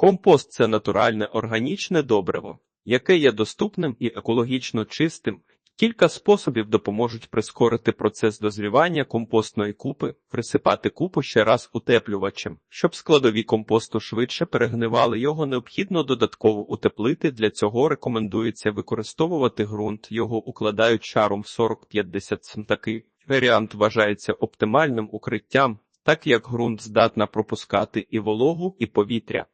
Компост це натуральне органічне добриво, яке є доступним і екологічно чистим. Кілька способів допоможуть прискорити процес дозрівання компостної купи, присипати купу ще раз утеплювачем. Щоб складові компосту швидше перегнивали, його необхідно додатково утеплити. Для цього рекомендується використовувати ґрунт. Його укладають шаром 40-50 см. Такий варіант вважається оптимальним укриттям, так як ґрунт здатна пропускати і вологу, і повітря.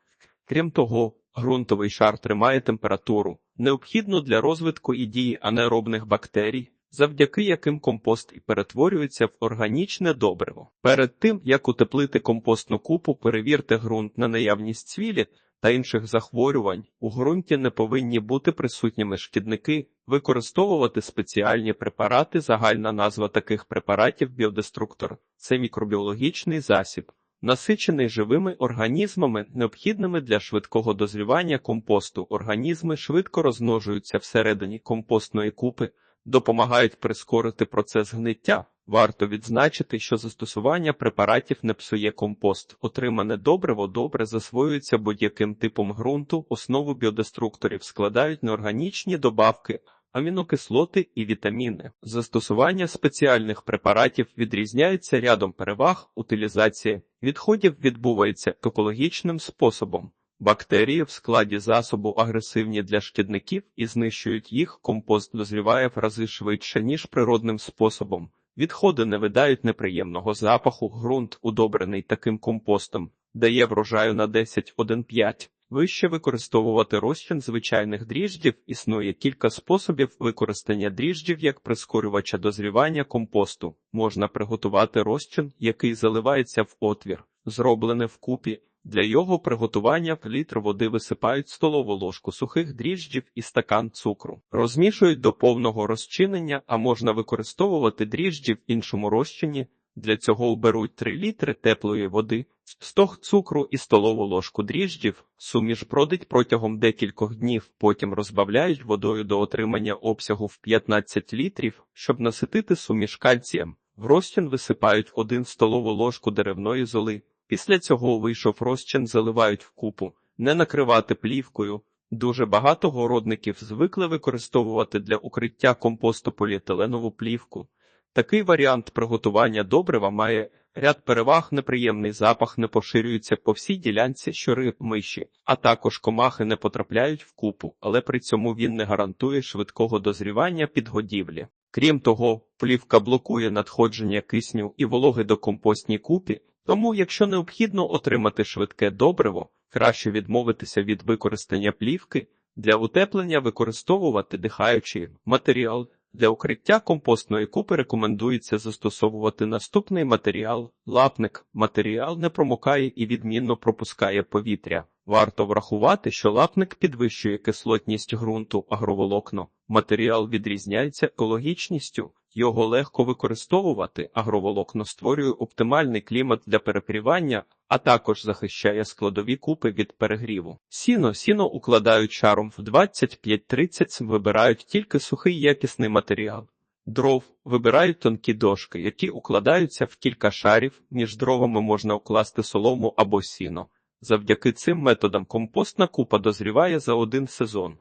Крім того, ґрунтовий шар тримає температуру, необхідну для розвитку і дії анеробних бактерій, завдяки яким компост і перетворюється в органічне добриво. Перед тим, як утеплити компостну купу, перевірте ґрунт на наявність цвілі та інших захворювань. У ґрунті не повинні бути присутніми шкідники, використовувати спеціальні препарати. Загальна назва таких препаратів біодеструктор це мікробіологічний засіб насичений живими організмами, необхідними для швидкого дозрівання компосту. Організми швидко розмножуються всередині компостної купи, допомагають прискорити процес гниття. Варто відзначити, що застосування препаратів не псує компост. Отримане добриво добре засвоюється будь-яким типом ґрунту. Основу біодеструкторів складають неорганічні добавки, амінокислоти і вітаміни. Застосування спеціальних препаратів відрізняється рядом переваг, утилізація відходів відбувається екологічним способом. Бактерії в складі засобу агресивні для шкідників і знищують їх. Компост дозріває в рази швидше, ніж природним способом. Відходи не видають неприємного запаху. Ґрунт, удобрений таким компостом, дає врожаю на 10-1,5. Вище використовувати розчин звичайних дріждів існує кілька способів використання дріждів як прискорювача дозрівання компосту. Можна приготувати розчин, який заливається в отвір, зроблене вкупі. Для його приготування в літр води висипають столову ложку сухих дріжджів і стакан цукру. Розмішують до повного розчинення, а можна використовувати дріжджі в іншому розчині. Для цього беруть 3 літри теплої води, стог цукру і столову ложку дріжджів, суміш бродить протягом декількох днів, потім розбавляють водою до отримання обсягу в 15 літрів, щоб наситити суміш кальцієм. В розчин висипають 1 столову ложку деревної золи. Після цього вийшов розчин, заливають в купу, не накривати плівкою. Дуже багато городників звикли використовувати для укриття компосту поліетиленову плівку. Такий варіант приготування добрива має ряд переваг, неприємний запах не поширюється по всій ділянці щори миші, а також комахи не потрапляють в купу, але при цьому він не гарантує швидкого дозрівання підгодівлі. Крім того, плівка блокує надходження кисню і вологи до компостній купі, тому, якщо необхідно отримати швидке добриво, краще відмовитися від використання плівки для утеплення використовувати дихаючий матеріал. Для укриття компостної купи рекомендується застосовувати наступний матеріал. Лапник. Матеріал не промокає і відмінно пропускає повітря. Варто врахувати, що лапник підвищує кислотність ґрунту, агроволокно. Матеріал відрізняється екологічністю. Його легко використовувати, агроволокно створює оптимальний клімат для перепрівання, а також захищає складові купи від перегріву. Сіно сіно укладають шаром в 25-30 вибирають тільки сухий якісний матеріал. Дров вибирають тонкі дошки, які укладаються в кілька шарів, між дровами можна укласти солому або сіно. Завдяки цим методам компостна купа дозріває за один сезон.